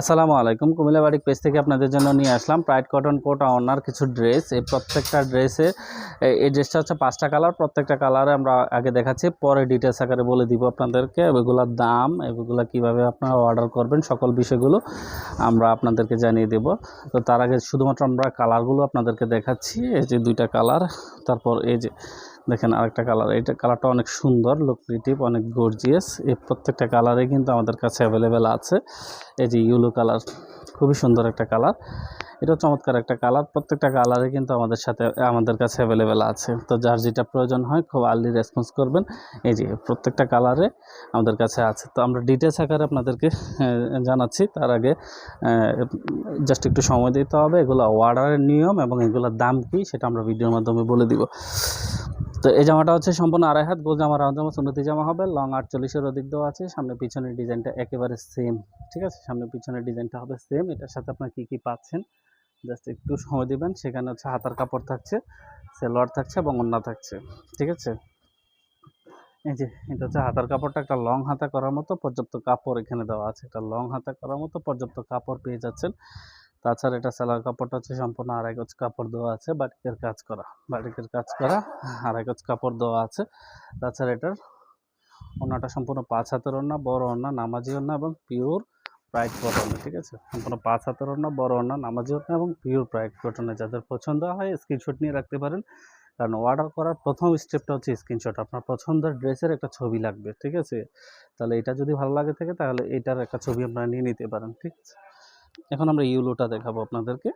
আসসালামু আলাইকুম। কুমিল্লা বাড়ি পেজ থেকে আপনাদের জন্য নিয়ে আসলাম প্রাইড কটন কোট অনার কিছু ড্রেস এই প্রত্যেকটা ড্রেসে এই ড্রেসটা হচ্ছে পাঁচটা কালার প্রত্যেকটা কালারে আমরা আগে দেখাচ্ছি, পরে ডিটেলস আকারে বলে দিব আপনাদেরকে। এগুলোর দাম, এগুলো কীভাবে আপনারা অর্ডার করবেন, সকল বিষয়গুলো আমরা আপনাদেরকে জানিয়ে দেব। তো তার আগে শুধুমাত্র আমরা কালারগুলো আপনাদেরকে দেখাচ্ছি। এই যে দুইটা কালার তারপর এই যে দেখেন আরেকটা কালার এইটা কালারটা অনেক সুন্দর লুক্রিটিভ অনেক গর্জিয়াস এই প্রত্যেকটা কালারে কিন্তু আমাদের কাছে অ্যাভেলেবেল আছে। এই যে ইয়েলো কালার খুবই সুন্দর একটা কালার এটা চমৎকার একটা কালার প্রত্যেকটা কালারে কিন্তু আমাদের সাথে, আমাদের কাছে অ্যাভেলেবেল আছে। তো যার যেটা প্রয়োজন হয়, খুব আর্লি রেসপন্স করবেন। এই যে প্রত্যেকটা কালারে আমাদের কাছে আছে। তো আমরা ডিটেলস আকারে আপনাদেরকে জানাচ্ছি। তার আগে জাস্ট একটু সময় দিতে হবে। এগুলো অর্ডারের নিয়ম এবং এগুলোর দাম কী, সেটা আমরা ভিডিওর মাধ্যমে বলে দিব। তো এই জামাটা হচ্ছে সম্পূর্ণ আড়াই হাত, গোল জামা, রাউন্ড জামা, সুন্নতি জামা হবে। লং আটচল্লিশের অধিক দেওয়া আছে। সামনে পিছনের ডিজাইনটা একেবারে সেম ঠিক আছে? সামনে পিছনের ডিজাইনটা হবে সেম এটার সাথে আপনার কী কী পাচ্ছেন জাস্ট একটু সময় দিবেন। সেখানে হচ্ছে হাতার কাপড় থাকছে, সেলোয়ার থাকছে এবং অন্য থাকছে, ঠিক আছে? এই যে, এটা হচ্ছে হাতার কাপড়টা। একটা লং হাতা করার মতো পর্যাপ্ত কাপড় এখানে দেওয়া আছে। একটা লং হাতা করার মতো পর্যাপ্ত কাপড় পেয়ে যাচ্ছেন। তাছাড়া এটা সেলার কাপড়টা হচ্ছে সম্পূর্ণ আড়াই গজ কাপড় দেওয়া আছে, বাটিকের কাজ করা, বাটিকের কাজ করা, আড়াই গজ কাপড় দেওয়া আছে। তাছাড়া এটার ওনাটা সম্পূর্ণ পাঁচ হাতের ওনা বড় ওনা নামাজি ওনা এবং পিওর প্রাইড কটনে ঠিক আছে? সম্পূর্ণ পাঁচ হাতের ওনা বড় ওনা নামাজি ওনা এবং পিওর প্রাইড কটনে যাদের পছন্দ হয় স্ক্রিনশট নিয়ে রাখতে পারেন। কারণ অর্ডার করার প্রথম স্টেপটা হচ্ছে স্ক্রিনশট আপনার পছন্দের ড্রেসের একটা ছবি লাগবে, ঠিক আছে? তাহলে এটা যদি ভালো লাগে থাকে, তাহলে এটার একটা ছবি আপনারা নিয়ে নিতে পারেন, ঠিক আছে? এখন আমরা ইউলোটা দেখাবো আপনাদেরকে।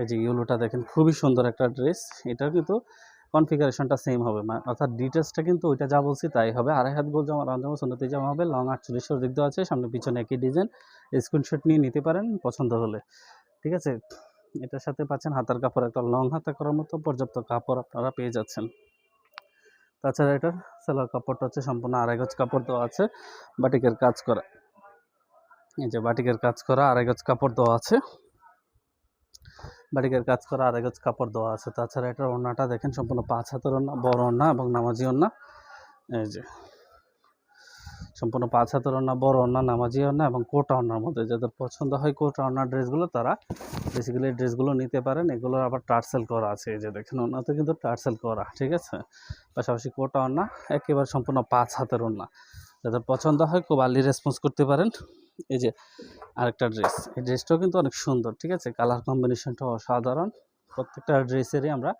এই যে ইউলোটা দেখেন, খুবই সুন্দর একটা ড্রেস। এটা কিন্তু কনফিগারেশনটা সেম হবে। অর্থাৎ ডিটেলসটা কিন্তু ওইটা যা বলছি তাই হবে। আড়াই হাত গোল জামা রান জামা, সুন্নতি জামা হবে। লং আটচল্লিশের দিক দেওয়া আছে। সামনে পিছনে একই ডিজাইন স্ক্রিনশট নিয়ে নিতে পারেন পছন্দ হলে। ঠিক আছে? এটার সাথে পাচ্ছেন হাতার কাপড়, একটা লং হাতা করার মতো পর্যাপ্ত কাপড় আপনারা পেয়ে যাচ্ছেন। তাছাড়া এটার সেলার কাপড়টা হচ্ছে সম্পূর্ণ আড়াই গজ কাপড় দেওয়া আছে। বাটিকের কাজ করা। এই যে বাটিকের কাজ করা আড়াই গজ কাপড় দেওয়া আছে। বাটিকের কাজ করা আড়াই গজ কাপড় দেওয়া আছে। তাছাড়া এটার ওড়নাটা দেখেন, সম্পূর্ণ পাঁচ হাতের ওড়না, বড় ওড়না এবং নামাজি ওড়না। এই যে সম্পূর্ণ পাঁচ হাতের ওড়না, বড় ওড়না, নামাজি ওড়না এবং কোটা ওড়নার মধ্যে। যাদের পছন্দ হয় কোটা ওড়নার ড্রেসগুলো, তারা বেসিক্যালি ড্রেসগুলো নিতে পারেন। এগুলো আবার টার্সেল করা আছে। এই যে দেখেন, ওড়নাতে কিন্তু টার্সেল করা, ঠিক আছে? পাশাপাশি কোটা ওড়না, একেবারে সম্পূর্ণ পাঁচ হাতের ওড়না। যাদের পছন্দ হয় খুব আর্লি রেসপন্স করতে পারেন। এই যে আরেকটা ড্রেস এই ড্রেসটাও কিন্তু অনেক সুন্দর, ঠিক আছে? কালার কম্বিনেশনটা অসাধারণ। প্রত্যেকটা ড্রেসেরই আমরা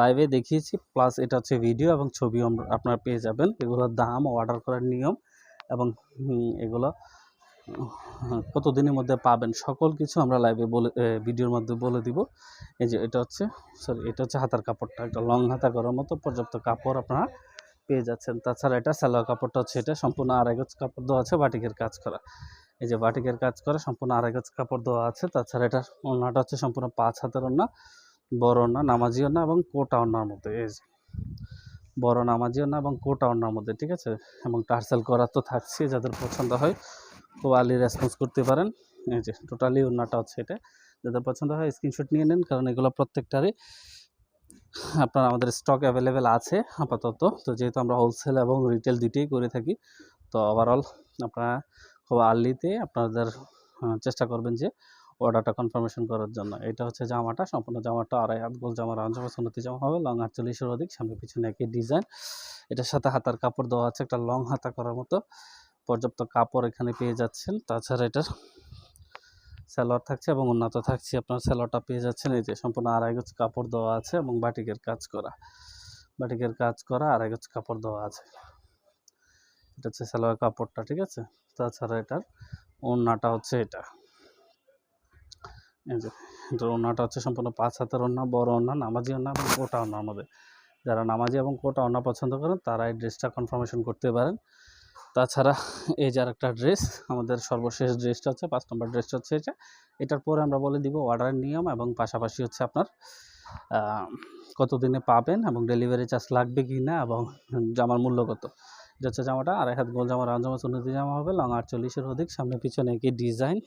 লাইভে দেখিয়েছি প্লাস এটা হচ্ছে ভিডিও এবং ছবিও আপনারা পেয়ে যাবেন। এগুলোর দাম অর্ডার করার নিয়ম এবং এগুলো কতদিনের মধ্যে পাবেন, সকল কিছু আমরা লাইভে বলে ভিডিওর মধ্যে বলে দিব। এই যে এটা হচ্ছে সরি এটা হচ্ছে হাতার কাপড়টা, একটা লং হাতা করার মতো পর্যাপ্ত কাপড় আপনারা পেয়ে যাচ্ছেন। তাছাড়া এটা সালোয়ার কাপড়টা হচ্ছে এটা, সম্পূর্ণ আড়াই গজ কাপড় দেওয়া আছে, বাটিকের কাজ করা। এই যে বাটিকের কাজ করা, সম্পূর্ণ আড়াই গজ কাপড় দেওয়া আছে। তাছাড়া এটা ওড়নাটা হচ্ছে সম্পূর্ণ পাঁচ হাতের ওড়না, বড় ওড়না, নামাজি ওড়না এবং কোটা ওড়নার মধ্যে, এই যে। বড় নামাজি ওড়না এবং কোটা ওড়নার মধ্যে, ঠিক আছে? এবং টার্সেল করা তো থাকছে যাদের পছন্দ হয় আর্লি রেসপন্স করতে পারেন। এই যে টোটালি ওড়নাটা হচ্ছে এটা। যাদের পছন্দ হয় স্ক্রিনশট নিয়ে নেন, কারণ এগুলো প্রত্যেকটারই আপনার আমাদের স্টক অ্যাভেলেবেল আছে আপাতত। তো যেহেতু আমরা হোলসেল এবং রিটেল দুইটাই করে থাকি, তো ওভারঅল আপনারা খুব আর্লিতে আপনাদের চেষ্টা করবেন যে অর্ডারটা কনফার্মেশন করার জন্য। এটা হচ্ছে জামাটা, সম্পূর্ণ জামাটা আড়াই হাত গোল জামা, রাউন্ড জামা, সুন্নতি জামা হবে লং আটচল্লিশের অধিক, সামনে পিছনে একই ডিজাইন এটার সাথে হাতার কাপড় দেওয়া আছে, একটা লং হাতা করার মতো পর্যাপ্ত কাপড় এখানে পেয়ে যাচ্ছেন। তাছাড়া এটার সালোয়ার থাকছে এবং উন্নত থাকছে। আপনার সালোয়ারটা পেয়ে যাচ্ছেন। এই যে সম্পূর্ণ আড়াই গজ কাপড় দেওয়া আছে এবং বাটিকের কাজ করা। বাটিকের কাজ করা, আড়াই গজ কাপড় দেওয়া আছে। এটা হচ্ছে সালোয়ার কাপড়টা, ঠিক আছে? তাছাড়া এটার ওড়নাটা হচ্ছে এটা। এই যে ওড়নাটা হচ্ছে সম্পূর্ণ পাঁচ হাতের ওড়না, বড় ওড়না, নামাজি ওড়না এবং কোটা ওড়নার আমাদের যারা নামাজি এবং কোটা ওড়না পছন্দ করেন, তারা এই ড্রেসটা কনফার্মেশন করতে পারেন। তাছাড়া এই যে আরেকটা ড্রেস আমাদের সর্বশেষ ড্রেসটা হচ্ছে, পাঁচ নম্বর ড্রেসটা হচ্ছে এটা। এটার পরে আমরা বলে দিব অর্ডারের নিয়ম এবং পাশাপাশি হচ্ছে আপনার কতদিনে পাবেন এবং ডেলিভারি চার্জ লাগবে কি না এবং জামার মূল্য কত। এটা হচ্ছে জামাটা, আড়াই হাত গোল জামা, রাউন্ড জামা সুন্নতি জামা হবে লং আটচল্লিশের অধিক, সামনে পিছনে একই ডিজাইন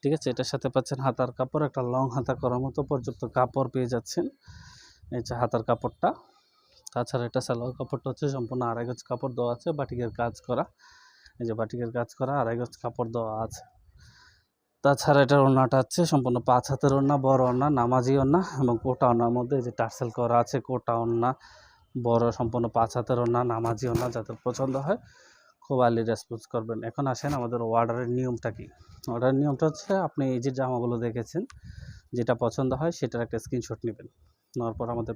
ঠিক আছে, এটার সাথে পাচ্ছেন হাতার কাপড়, একটা লং হাতা করার মতো পর্যাপ্ত কাপড় পেয়ে যাচ্ছেন। এই যে হাতার কাপড়টা তাছাড়া এটা সালোয়ার কাপড়টা হচ্ছে সম্পূর্ণ আড়াই গজ কাপড় দেওয়া আছে, বাটিকের কাজ করা। এই যে বাটিকের কাজ করা, আড়াই গজ কাপড় দেওয়া আছে। তাছাড়া এটার ওড়নাটা হচ্ছে সম্পূর্ণ পাঁচ হাতের ওড়না, বড় ওড়না, নামাজি ওড়না এবং কোটা ওড়নার মধ্যে এই যে টার্সেল করা আছে, কোটা ওড়না, বড় সম্পূর্ণ পাঁচ হাতের ওড়না, নামাজি ওড়না যাদের পছন্দ হয়, খুব আর্লি রেসপন্স করবেন। এখন আসেন আমাদের অর্ডারের নিয়মটা কি? অর্ডারের নিয়মটা হচ্ছে আপনি এই যে জামাগুলো দেখেছেন, যেটা পছন্দ হয় সেটার একটা স্ক্রিনশট নেবেন। নেওয়ার পর আমাদের